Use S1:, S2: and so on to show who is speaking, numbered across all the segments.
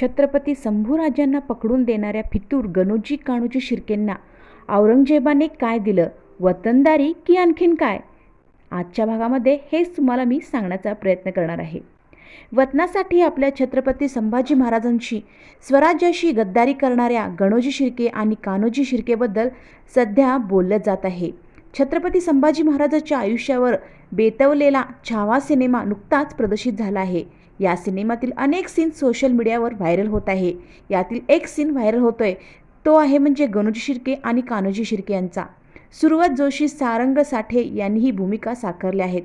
S1: छत्रपती संभूराजांना पकडून देणाऱ्या फितूर गणोजी काणूजी शिर्केंना औरंगजेबाने काय दिलं? वतनदारी की आणखीन काय? आजच्या भागामध्ये हेच तुम्हाला मी सांगण्याचा प्रयत्न करणार आहे. वतनासाठी आपल्या छत्रपती संभाजी महाराजांशी स्वराज्याशी गद्दारी करणाऱ्या गणोजी शिर्के आणि कान्होजी शिर्केबद्दल सध्या बोललं जात आहे. छत्रपती संभाजी महाराजांच्या आयुष्यावर बेतवलेला छावा सिनेमा नुकताच प्रदर्शित झाला आहे. या सिनेमातील अनेक सीन सोशल मीडियावर व्हायरल होत आहे. यातील एक सीन व्हायरल होतोय. तो आहे म्हणजे गणोजी शिर्के आणि कान्होजी शिर्के यांचा. सुरुवात जोशी सारंग साठे यांनी ही भूमिका साकारल्या आहेत.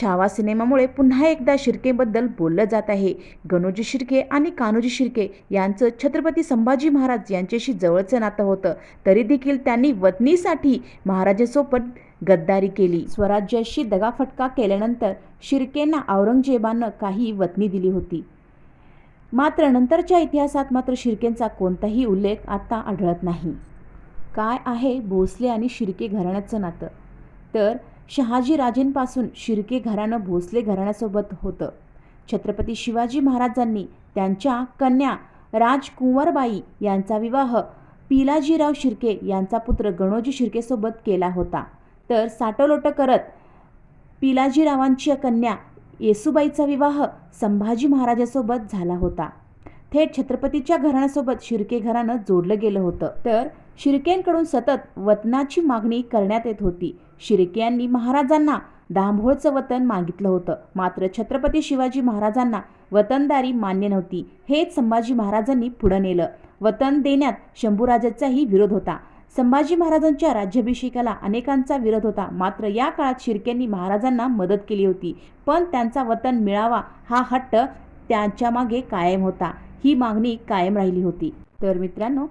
S1: छावा सिनेमामुळे पुन्हा एकदा शिर्केबद्दल बोललं जात आहे. गणोजी शिर्के आणि कान्होजी शिर्के यांचं छत्रपती संभाजी महाराज यांच्याशी जवळचं नातं होतं. तरी देखील त्यांनी वतनीसाठी महाराजासोबत गद्दारी केली. स्वराज्याशी दगाफटका केल्यानंतर शिर्केंना औरंगजेबानं काही वतनी दिली होती. मात्र नंतरच्या इतिहासात मात्र शिर्केंचा कोणताही उल्लेख आता आढळत नाही. काय आहे भोसले आणि शिर्के घराण्याचं नातं? तर शहाजीराजेंपासून शिर्के घराणं भोसले घराण्यासोबत होतं. छत्रपती शिवाजी महाराजांनी त्यांच्या कन्या राजकुंवरबाई यांचा विवाह पिलाजीराव शिर्के यांचा पुत्र गणोजी शिर्केसोबत केला होता. तर साटोलोट करत पिलाजीरावांची कन्या येसुबाईचा विवाह संभाजी महाराजासोबत झाला होता. थेट छत्रपतीच्या घराण्यासोबत शिर्के घराणं जोडलं गेलं होतं. तर शिर्केंकडून सतत वतनाची मागणी करण्यात येत होती. शिर्के यांनी महाराजांना दांभोळचं वतन मागितलं होतं. मात्र छत्रपती शिवाजी महाराजांना वतनदारी मान्य नव्हती. हेच संभाजी महाराजांनी पुढं नेलं. वतन देण्यात शंभूराजाचाही विरोध होता. संभाजी महाराजांच्या राज्याभिषेकाला अनेकांचा विरोध होता. मात्र या काळात शिर्केंनी महाराजांना मदत केली होती. पण त्यांचा वतन मिळावा हा हट्ट त्यांच्या मागे कायम होता. ही मागणी कायम राहिली होती. तर मित्रांनो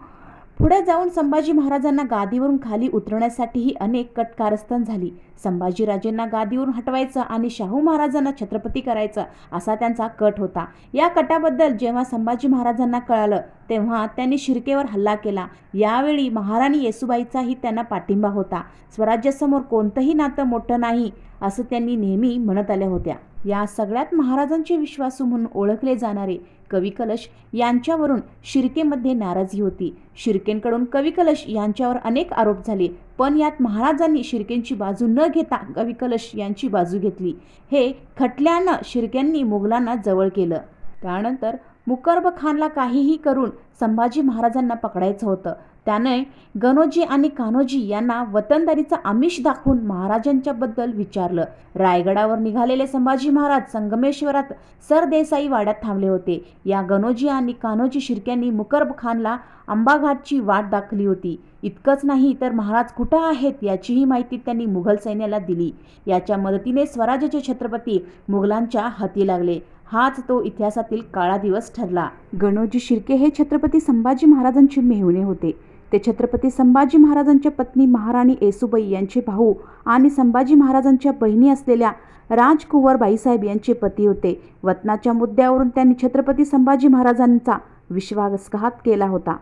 S1: पुढे जाऊन संभाजी महाराजांना गादीवरून खाली उतरवण्यासाठीही अनेक कटकारस्थान झाली. संभाजीराजेंना गादीवरून हटवायचं आणि शाहू महाराजांना छत्रपती करायचं असा त्यांचा कट होता. या कटाबद्दल जेव्हा संभाजी महाराजांना कळालं तेव्हा त्यांनी शिर्केवर हल्ला केला. यावेळी महाराणी येसुबाईचाही त्यांना पाठिंबा होता. स्वराज्यासमोर कोणतंही नातं मोठं नाही असं त्यांनी नेहमी म्हणत आल्या होत्या. या सगळ्यात महाराजांचे विश्वासू म्हणून ओळखले जाणारे कविकलश यांच्यावरून शिर्केमध्ये नाराजी होती. शिर्केंकडून कविकलश यांच्यावर अनेक आरोप झाले पण यात महाराजांनी शिर्केंची बाजू न घेता कविकलश यांची बाजू घेतली. हे खटल्यानं शिर्क्यांनी मुघलांना जवळ केलं. त्यानंतर मुकर्ब खानला काहीही करून संभाजी महाराजांना पकडायचं होतं. त्याने गणोजी आणि कान्होजी यांना वतनदारीचं आमिष दाखवून महाराजांच्याबद्दल विचारलं. रायगडावर निघालेले संभाजी महाराज संगमेश्वरात सरदेसाई वाड्यात थांबले होते. या गणोजी आणि कान्होजी शिर्क्यांनी मुकरब खानला आंबाघाटची वाट दाखली होती. इतकंच नाही तर महाराज कुठं आहेत याचीही माहिती त्यांनी मुघल सैन्याला दिली. याच्या मदतीने स्वराज्याचे छत्रपती मुघलांच्या हाती लागले. हाच तो इतिहासातील काळा दिवस ठरला. गणोजी शिर्के हे छत्रपती छत्रपती संभाजी महाराजांचे मेहुणे होते. ते छत्रपती संभाजी महाराजांच्या पत्नी महाराणी येसुबाई यांचे भाऊ आणि संभाजी महाराजांच्या बहिणी असलेल्या राजकुंवर बाईसाहेब यांचे पती होते. वतनाच्या मुद्द्यावरून त्यांनी छत्रपती संभाजी महाराजांचा विश्वासघात केला होता.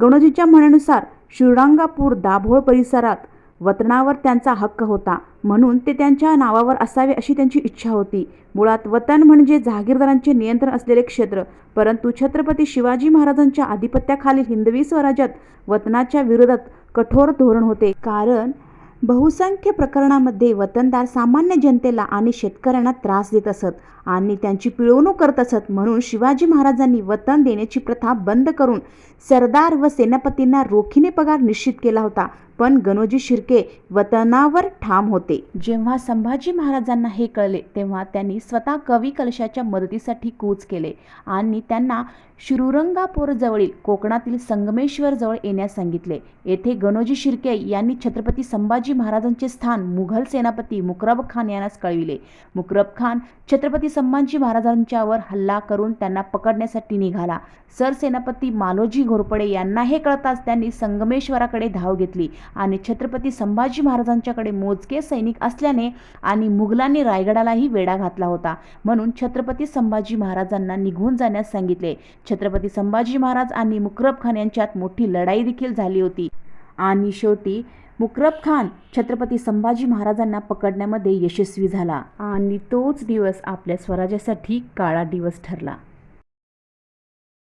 S1: गणोजीच्या म्हणण्यानुसार शिवरांगापूर दाभोळ परिसरात वतनावर त्यांचा हक्क होता. म्हणून ते त्यांच्या नावावर असावे अशी त्यांची इच्छा होती. मुळात वतन म्हणजे जहागीरदारांचे नियंत्रण असलेले क्षेत्र. परंतु छत्रपती शिवाजी महाराजांच्या आधिपत्याखालील हिंदवी स्वराज्यात वतनाच्या विरोधात कठोर धोरण होते. कारण बहुसंख्य प्रकरणामध्ये वतनदार सामान्य जनतेला आणि शेतकऱ्यांना त्रास देत असत आणि त्यांची पिळवणूक करत असत. म्हणून शिवाजी महाराजांनी वतन देण्याची प्रथा बंद करून सरदार व सेनापतींना रोखीने पगार निश्चित केला होता. पण गणोजी शिर्के वतनावर ठाम होते. जेव्हा संभाजी महाराजांना हे कळले तेव्हा त्यांनी स्वतः कवी कलशाच्या मदतीसाठी कूच केले आणि त्यांना जवळील कोकणातील संगमेश्वर जवळ येण्यास सांगितले. येथे गणोजी शिर्के यांनी छत्रपती संभाजी महाराजांचे स्थान मुघल सेनापती मुकरब खान यांनाच कळविले. मुकरब खान छत्रपती संभाजी महाराजांच्यावर हल्ला करून त्यांना पकडण्यासाठी निघाला. सरसेनापती मालोजी घोरपडे यांना हे कळताच त्यांनी संगमेश्वराकडे धाव घेतली आणि छत्रपती संभाजी महाराजांच्याकडे मोजके सैनिक असल्याने आणि मुघलांनी रायगडालाही वेढा घातला होता. म्हणून छत्रपती संभाजी महाराजांना निघून जाण्यास सांगितले. छत्रपती संभाजी महाराज आणि मुकरब खान यांच्यात मोठी लढाई देखील झाली होती. आणि शेवटी मुकरब खान छत्रपती संभाजी महाराजांना पकडण्यामध्ये यशस्वी झाला. आणि तोच दिवस आपल्या स्वराज्यासाठी काळा दिवस ठरला.